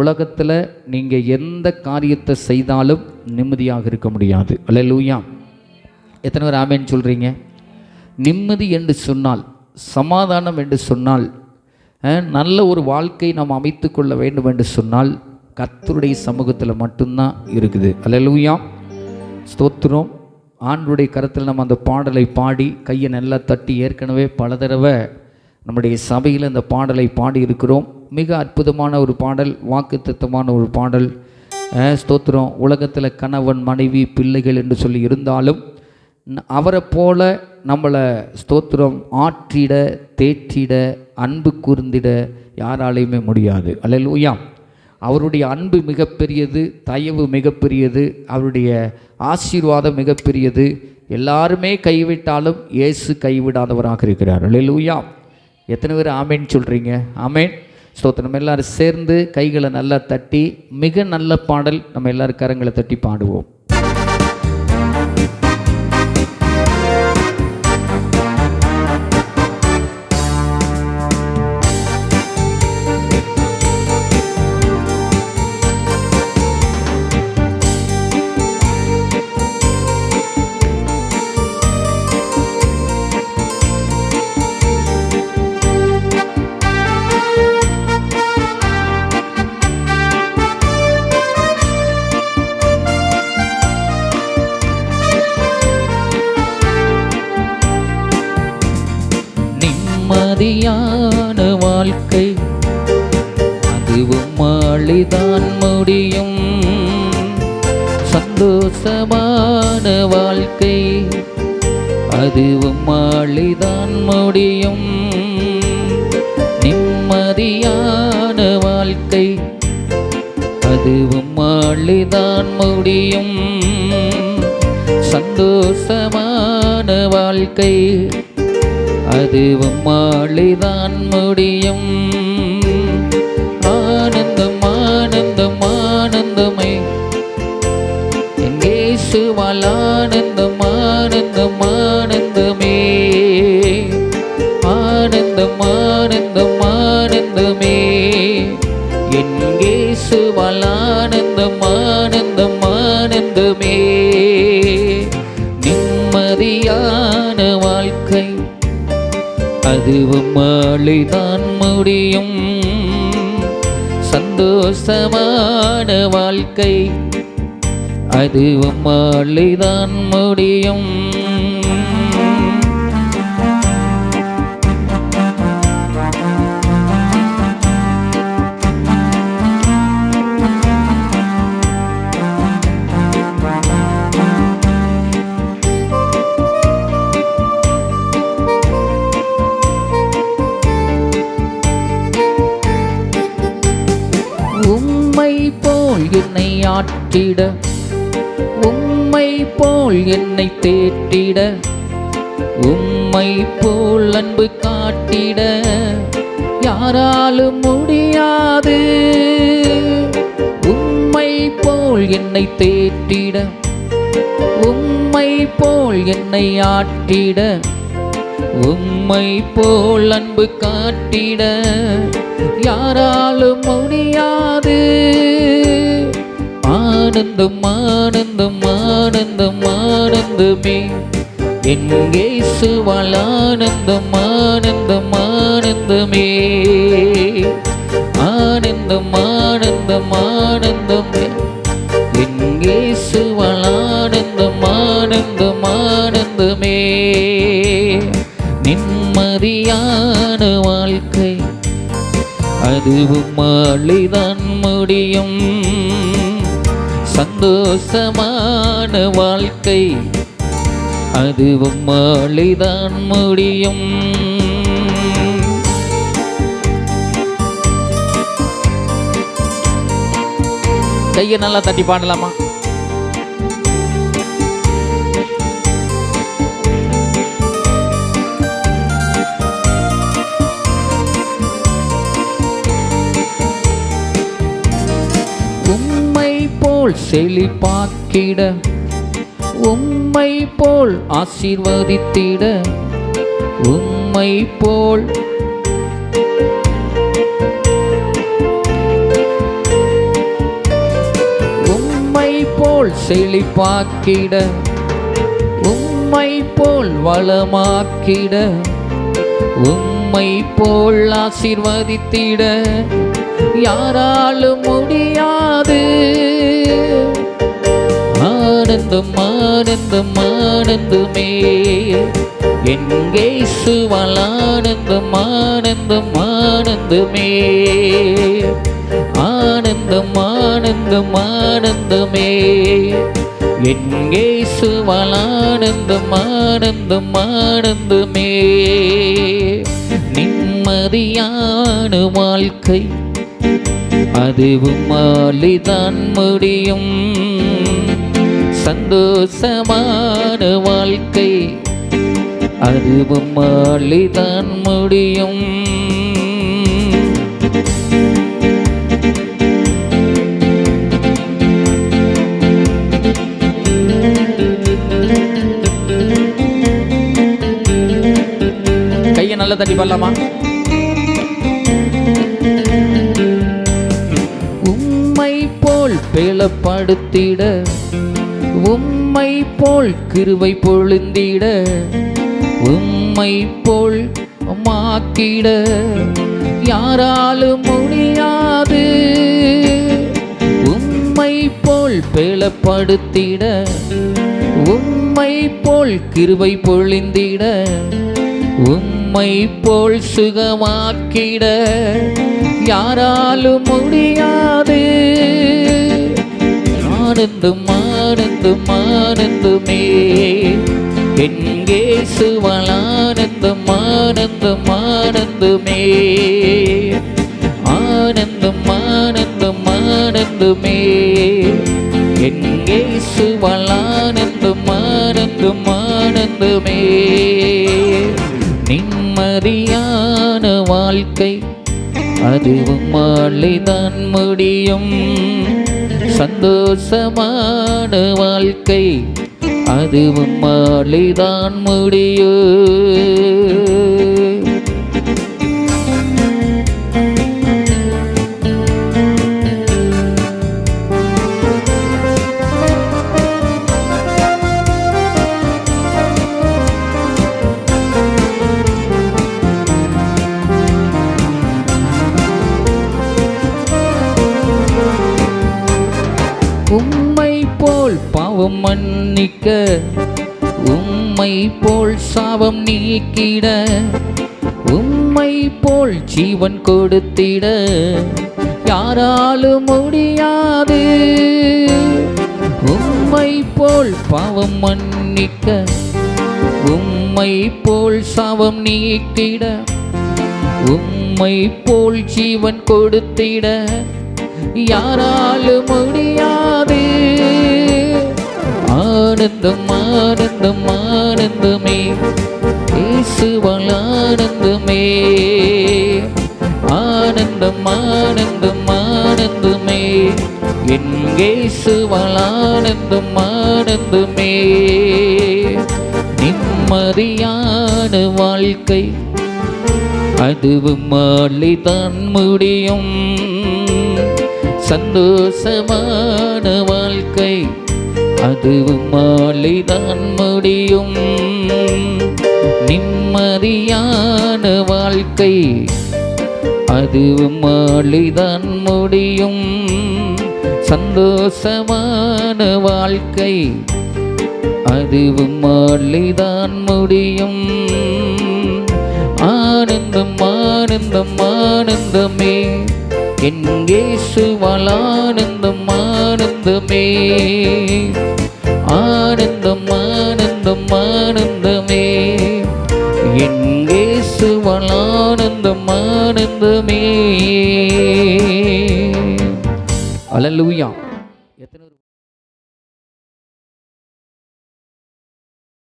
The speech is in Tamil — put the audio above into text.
உலகத்தில் நீங்கள் எந்த காரியத்தை செய்தாலும் நிம்மதியாக இருக்க முடியாது. அல்ல லூயா எத்தனை பேர் ஆமேன்னு சொல்கிறீங்க நிம்மதி என்று சொன்னால் சமாதானம் என்று சொன்னால் நல்ல ஒரு வாழ்க்கை நாம் அமைத்து கொள்ள வேண்டும் என்று சொன்னால் கத்தருடைய சமூகத்தில் மட்டும்தான் இருக்குது. அல்ல ஸ்தோத்திரம். ஆண்டுடைய கருத்தில் நம்ம அந்த பாடலை பாடி கையை நல்லா தட்டி ஏற்கனவே பல தடவை நம்முடைய சபையில் இந்த பாடலை பாடி இருக்கிறோம் மிக அற்புதமான ஒரு பாடல் வாக்குத்தத்தமான ஒரு பாடல். ஸ்தோத்திரம். உலகத்தில் கணவன் மனைவி பிள்ளைகள் என்று சொல்லி இருந்தாலும் அவரை போல நம்மளை ஸ்தோத்திரம் ஆற்றிட தேற்றிட அன்பு கூர்ந்திட யாராலையுமே முடியாது. அல்லேலூயா. அவருடைய அன்பு மிகப்பெரியது தயவு மிகப்பெரியது அவருடைய ஆசீர்வாதம் மிகப்பெரியது. எல்லாருமே கைவிட்டாலும் இயேசு கைவிடாதவராக இருக்கிறார். அல்லேலூயா. எத்தனை பேர் ஆமேன்னு சொல்கிறீங்க ஆமேன். ஸ்தோத்திரம். எல்லாரும் சேர்ந்து கைகளை நல்லா தட்டி மிக நல்ல பாடல் நம்ம எல்லாரும் கரங்களை தட்டி பாடுவோம். நிம்மதியான வாழ்க்கை. அதுவும் மாளிதான் முடியும். சந்தோஷமான வாழ்க்கை. அதுவும் மாளிதான் முடியும். நிம்மதியான வாழ்க்கை. அதுவும் மாளிதான் முடியும். சந்தோஷமான வாழ்க்கை. அது உம்மாளிதான் முடியும். ஆனந்தம் ஆனந்தம் ஆனந்தமே. எங்கேசுவால் ஆனந்தம் ஆனந்தம் ஆனந்தமே. ஆனந்தம் ஆனந்தம் ஆனந்தமே. எங்கேசுவால் ஆனந்தம் ஆனந்தம் ஆனந்தமே. அதுவும் மாலைதான் முடியும். சந்தோஷமான வாழ்க்கை அதுவும் மாலைதான் முடியும். என்னை ஆற்றிட உம்மை போல் என்னை தேற்றிட. உம்மை போல் அன்பு காட்டிட. யாராலும் முடியாது. உம்மை போல் என்னை தேற்றிட. உம்மை போல் என்னை ஆற்றிட. உம்மை போல் அன்பு காட்டிட யாராலும் முடியாது. ஆனந்தம் ஆனந்தம் ஆனந்தம் ஆனந்தமே. எங்கே சுவால் ஆனந்தம் ஆனந்தம் ஆனந்தமே. ஆனந்தம் ஆனந்தம் ஆனந்தமே. எங்கே சுவால் ஆனந்தம் ஆனந்தம் ஆனந்தமே. நிம்மதியான வாழ்க்கை. அதுவும் மாளிதான் முடியும். சந்தோஷமான வாழ்க்கை. அதுவும் மாளிதான் முடியும். கையை நல்லா தட்டி பாடலாமா? போல் செழிப்பாக்கிட உம்மை போல் ஆசீர்வதித்திட உம்மை போல் போல் செழிப்பாக்கிட உம்மை போல் வளமாக்கிட உம்மை போல் ஆசீர்வதித்திட. யாராலும் முடியாது. ஆனந்தம் ஆனந்தம் ஆனந்தமே. எங்கே சுவல் ஆனந்தம் ஆனந்தம் ஆனந்தமே. ஆனந்தம் ஆனந்தம் ஆனந்தமே. எங்கே சுவல் ஆனந்தம் ஆனந்தம் ஆனந்தமே. நிம்மதியான வாழ்க்கை அதுவும் மாலிதான் முடியும். சந்தோஷமான வாழ்க்கை. அதுவும் மாளிதான் முடியும். கையை நல்லா தட்டி பண்ணலாமா உம்மை போல் பேலப்படுத்திட உம்மை போல் கிருவை பொழுந்திட உம்மை போல் மாக்கிட யாராலும் முடியாது உம்மை போல் பேலப்படுத்திட உம்மை போல் கிருவை பொழிந்திட உம்மை போல் சுகமாக்கிட. யாராலும் முடியாது ஆனந்தமா ஆனந்தம் ஆனந்தமே எங்கே சுவல் ஆனந்தம் ஆனந்தம் ஆனந்தமே ஆனந்தம் ஆனந்தம் ஆனந்தமே எங்கே சுவல் ஆனந்தம் ஆனந்தம் ஆனந்தமே நிம்மதியான வாழ்க்கை அதுவும் மாலை தான் முடியும். சந்தோஷமான வாழ்க்கை அதுவும் மாலை தான் முடியும். உம்மை போல் பாவம் மன்னிக்க உம்மை போல் சாபம் நீக்கிட உம்மை போல் ஜீவன் கொடுத்திட யாராலும் முடியாது. உம்மை போல் பாவம் மன்னிக்க உம்மை போல் சாபம் நீக்கிட உம்மை போல் ஜீவன் கொடுத்திட யாராலும் முடியாது. ஆனந்தம் ஆனந்தம் ஆனந்தமே. இயேசுவால் ஆனந்தமே. ஆனந்தம் ஆனந்தம் ஆனந்தமே. என் இயேசுவால் ஆனந்தம் ஆனந்தமே. நிம்மதியான வாழ்க்கை அதுவும் மாலைதான் முடியும். சந்தோஷமான வாழ்க்கை அதுவும் மாலைதான் முடியும். நிம்மதியான வாழ்க்கை அதுவும் மாலைதான் முடியும். சந்தோஷமான வாழ்க்கை அதுவும் மாலைதான் முடியும். ஆனந்தம் ஆனந்தம் ஆனந்தமே. எங்கே சுவல் ஆனந்தம் ஆனந்தமே. ஆனந்தம் ஆனந்தம் ஆனந்தமே. எங்கே சுவல் ஆனந்தம் ஆனந்தமே. அலலூயா